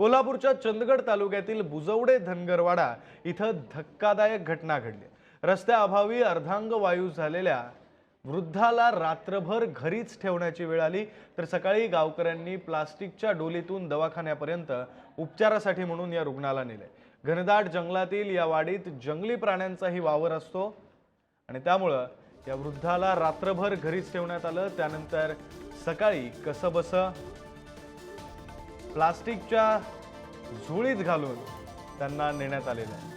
कोल्हापूरच्या चंदगड तालुक्यातील बुजवडे धनगरवाडा इथं धक्कादायक घटना घडली. रस्त्याअभावी अर्धांग वायू झालेल्या वृद्धाला रात्रभर घरीच ठेवण्याची वेळ आली तर सकाळी गावकऱ्यांनी प्लास्टिकच्या डोलीतून दवाखान्यापर्यंत उपचारासाठी म्हणून या रुग्णाला नेले. घनदाट जंगलातील या वाडीत जंगली प्राण्यांचाही वावर असतो आणि त्यामुळं या वृद्धाला रात्रभर घरीच ठेवण्यात आलं. त्यानंतर सकाळी कसं बसं प्लास्टिकच्या झोळीत घालून त्यांना नेण्यात आलेलं आहे.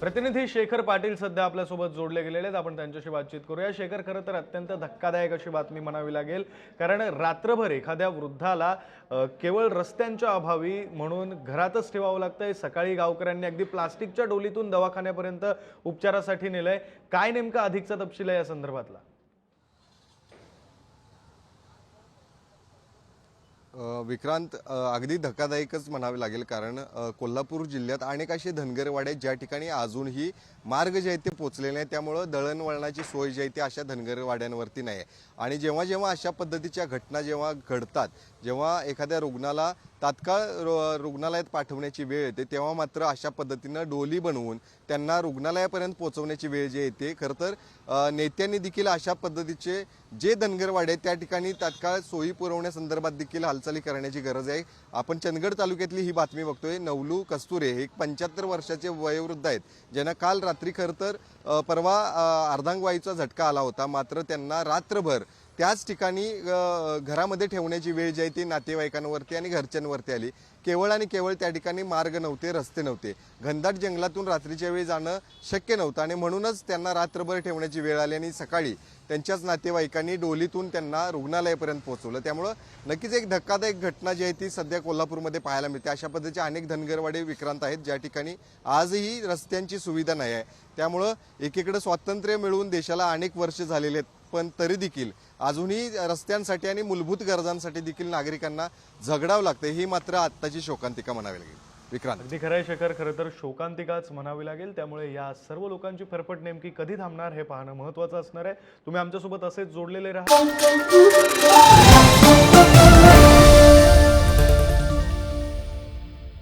प्रतिनिधी शेखर पाटील सध्या आपल्यासोबत जोडले गेलेले आहेत. आपण त्यांच्याशी बातचीत करूया. शेखर खरं तर अत्यंत धक्कादायक अशी बातमी म्हणावी लागेल. कारण रात्रभर एखाद्या वृद्धाला केवळ रस्त्यांच्या अभावी म्हणून घरातच ठेवावं लागतंय. सकाळी गावकऱ्यांनी अगदी प्लास्टिकच्या डोलीतून दवाखान्यापर्यंत उपचारासाठी नेलंय. काय नेमका अधिकचा तपशील आहे या संदर्भातला? विक्रांत अगदी धक्कादायकच म्हणावे लागेल कारण कोल्हापूर जिल्ह्यात अनेक असे धनगरवाडे आहेत ज्या ठिकाणी अजूनही मार्ग जे आहेत ते पोचलेले नाही त्यामुळं दळणवळणाची सोय जी आहे ती अशा धनगरवाड्यांवरती नाही. आहे आणि जेव्हा जेव्हा अशा पद्धतीच्या घटना जेव्हा घडतात जेव्हा एखाद्या रुग्णाला तात्काळ रो रुग्णालयात पाठवण्याची वेळ येते तेव्हा मात्र अशा पद्धतीनं डोली बनवून त्यांना रुग्णालयापर्यंत पोहोचवण्याची वेळ जी येते. खरं तर नेत्यांनी देखील अशा पद्धतीचे जे धनगरवाडे त्या ठिकाणी तात्काळ सोयी पुरवण्यासंदर्भात देखील हालचाली करण्याची गरज आहे. आपण चंदगड तालुक्यातली ही बातमी बघतोय. नवलू कस्तुरे हे एक पंच्याहत्तर वर्षाचे वयोवृद्ध आहेत. ज्यांना काल रात्री खरं तर परवा अर्धांगवाईचा अर्धांगवायूचा झटका आला होता. मात्र त्यांना रात्रभर त्याच ठिकाणी घरामध्ये ठेवण्याची वेळ जी आहे ती नातेवाईकांवरती आणि घरच्यांवरती आली. केवळ आणि केवळ त्या ठिकाणी मार्ग नव्हते रस्ते नव्हते. घनदाट जंगलातून रात्रीच्या वेळी जाणं शक्य नव्हतं आणि म्हणूनच त्यांना रात्रभर ठेवण्याची वेळ आली आणि सकाळी त्यांच्याच नातेवाईकांनी डोलीतून त्यांना रुग्णालयापर्यंत पोहोचवलं. त्यामुळं नक्कीच एक धक्कादायक घटना जी आहे ती सध्या कोल्हापूरमध्ये पाहायला मिळते. अशा पद्धतीचे अनेक धनगरवाडे विक्रांत आहेत ज्या ठिकाणी आजही रस्त्यांची सुविधा नाही आहे. त्यामुळं एकीकडे स्वातंत्र्य मिळवून देशाला अनेक वर्ष झालेले आहेत पण तरी देखील अजूनही रस्त्यांसाठी आणि मूलभूत गरजांसाठी देखील नागरिकांना झगडावं लागतं ही मात्र आत्ताची शोकांतिका म्हणावी लागेल. विक्रांत. अगदी खरंय शेखर. खरं तर शोकांतिकाच म्हणावी लागेल. त्यामुळे या सर्व लोकांची फरफट नेमकी कधी थांबणार हे पाहणं महत्वाचं असणार आहे. तुम्ही आमच्यासोबत असेच जोडलेले राहा.